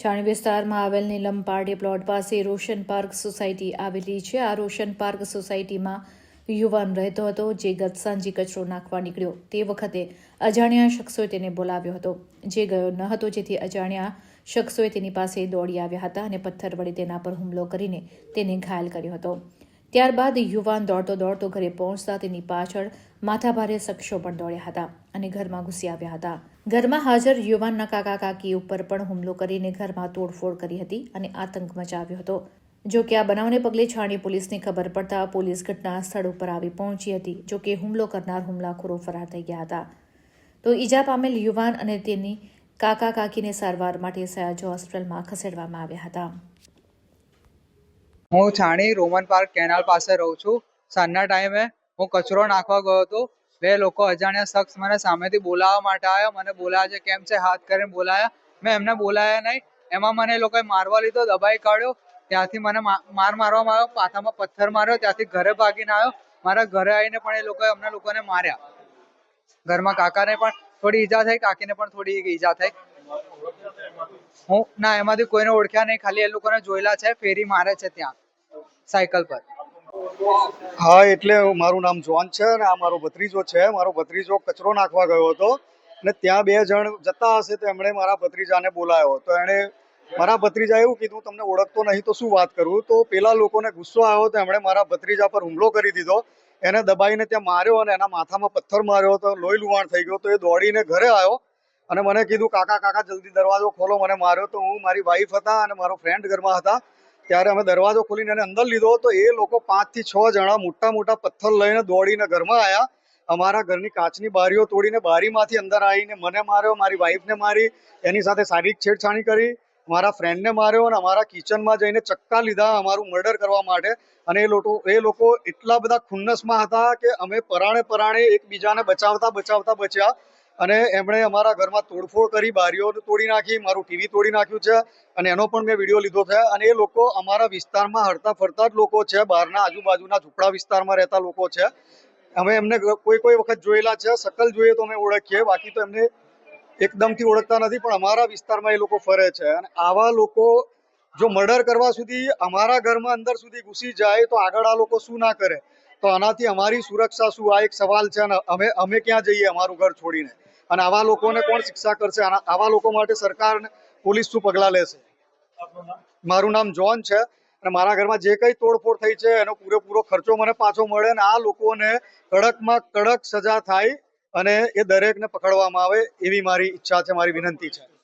છાણી વિસ્તારમાં આવેલ નીલમ party plot પાસે રોશન પાર્ક સોસાયટી આવેલી છે. આ રોશન પાર્ક સોસાયટીમાં યુવાન રહેતો હતો જે ગત સાંજે કચરો નાખવા નીકળ્યો. તે વખતે અજાણ્યા શખ્સોએ તેને બોલાવ્યો હતો. જે ગયો ન હતો જેથી અજાણ્યા શખ્સોએ તેની પાસે દોડી આવ્યા હતા અને પથ્થર વડે તેના પર હુમલો કરીને તેને ઘાયલ કર્યો હતો. ત્યારબાદ યુવાન દોડતો દોડતો ઘરે પહોંચતા તેની પાછળ માથાભારે શખ્સો પણ દોડ્યા હતા અને ઘરમાં ઘૂસી આવ્યા હતા. ઘરમાં હાજર યુવાનના કાકા કાકી ઉપર પણ હુમલો કરીને ઘરમાં તોડફોડ કરી હતી અને આતંક મચાવ્યો હતો. જો કે આ બનાવને પગલે છાણી પોલીસને ખબર પડતા પોલીસ ઘટના સ્થળ ઉપર આવી પહોંચી હતી, જો કે હુમલો કરનાર હુમલાખોરો ફરાર થઈ ગયા હતા. તો ઈજા પામેલ યુવાન અને તેની કાકા કાકીને સારવાર માટે સયાજો હોસ્પિટલમાં ખસેડવામાં આવ્યા હતા. હું છાણી રોમન પાર્ક કેનાલ પાસે રહું છું. સાંજના ટાઈમે હું કચરો નાખવા ગયો હતો. બે લોકો અજાણ્યા શખ્સ મને સામેથી બોલાવવા માટે આવ્યા. મને બોલાયા છે, કેમ છે? હાથ કરીને બોલાયા. મેં એમને બોલાયા નહીં. એમાં મને એ લોકોએ મારવા લીધો, દબાઈ કાઢ્યો. ત્યાંથી મને માર મારવામાં આવ્યો, પાથામાં પથ્થર માર્યો. ત્યાંથી ઘરે ભાગીને આવ્યો. મારા ઘરે આવીને પણ એ લોકોએ અમને લોકોને માર્યા. ઘરમાં કાકાને પણ થોડી ઈજા થઈ, કાકીને પણ થોડી ઈજા થઈ. હું, ના, એમાંથી કોઈને ઓળખ્યા નહીં. ખાલી એ લોકોને જોયેલા છે, ફેરી મારે છે ત્યાં. સાયકલ પર. હા, એટલે મારું નામ જોન છે અને આ મારો ભત્રીજો છે. મારો ભત્રીજો કચરો નાખવા ગયો હતો અને ત્યાં બે જણ જતા હશે તો એમણે મારા ભત્રીજાને બોલાયો તો એણે મારા ભત્રીજા એવું કીધું, તમને ઓળખતો નહીં તો શું વાત કરું? તો પેલા લોકોને ગુસ્સો આવ્યો તો એમણે મારા ભત્રીજા પર હુમલો કરી દીધો. એને દબાઈને ત્યાં માર્યો અને એના માથામાં પથ્થર માર્યો તો લોહી લુવાણ થઈ ગયો તો એ દોડીને ઘરે આવ્યો અને મને કીધું, કાકા કાકા, જલ્દી દરવાજો ખોલો. મને માર્યો તો હું, મારી વાઈફ હતા અને મારો ફ્રેન્ડ ઘરમાં હતા. ત્યારે અમે દરવાજો ખોલીને એને અંદર લીધો તો એ લોકો પાંચથી છ જણા મોટા મોટા પથ્થર લઈને દોડીને ઘરમાં આવ્યા અમારા ઘરની કાચની બારીઓ તોડીને બારીમાંથી અંદર આવીને મને માર્યો, મારી વાઈફને મારી, એની સાથે શારીરિક છેડછાણી કરી, મારા ફ્રેન્ડને માર્યો અને અમારા કિચનમાં જઈને ચક્કા લીધા અમારું મર્ડર કરવા માટે. અને એ લોકો એ લોકો એટલા બધા ખુન્નસમાં હતા કે અમે પરાણે પરાણે એકબીજાને બચાવતા બચાવતા બચ્યા. અને એમણે અમારા ઘરમાં તોડફોડ કરી બારીઓ તોડી નાખી, મારું ટીવી તોડી નાખ્યું છે અને એનો પણ મેં વીડિયો લીધો છે. અને એ લોકો અમારા વિસ્તારમાં હરતા ફરતા જ લોકો છે, બહારના આજુબાજુના ઝૂંપડા વિસ્તારમાં રહેતા લોકો છે. અમે એમને કોઈ કોઈ વખત જોયેલા છે. શકલ જોઈએ તો અમે ઓળખીએ, બાકી તો એમને એકદમથી ઓળખતા નથી, પણ અમારા વિસ્તારમાં એ લોકો ફરે છે. અને આવા લોકો જો મર્ડર કરવા સુધી અમારા ઘરમાં અંદર સુધી ઘૂસી જાય, તો આગળ આ લોકો શું ના કરે? તો આનાથી અમારી સુરક્ષા શું? આ એક સવાલ છે અને અમે અમે ક્યાં જઈએ અમારું ઘર છોડીને? અને આવા લોકોને કોણ શિક્ષા કરશે? આવા લોકો માટે સરકાર પોલીસ શું પગલાં લેશે? મારું નામ જોન છે અને મારા ઘરમાં જે કઈ તોડફોડ થઈ છે એનો પૂરેપૂરો ખર્ચો મને પાછો મળે અને આ લોકોને કડકમાં કડક સજા થાય અને એ દરેકને પકડવામાં આવે એવી મારી ઈચ્છા છે મારી વિનંતી છે.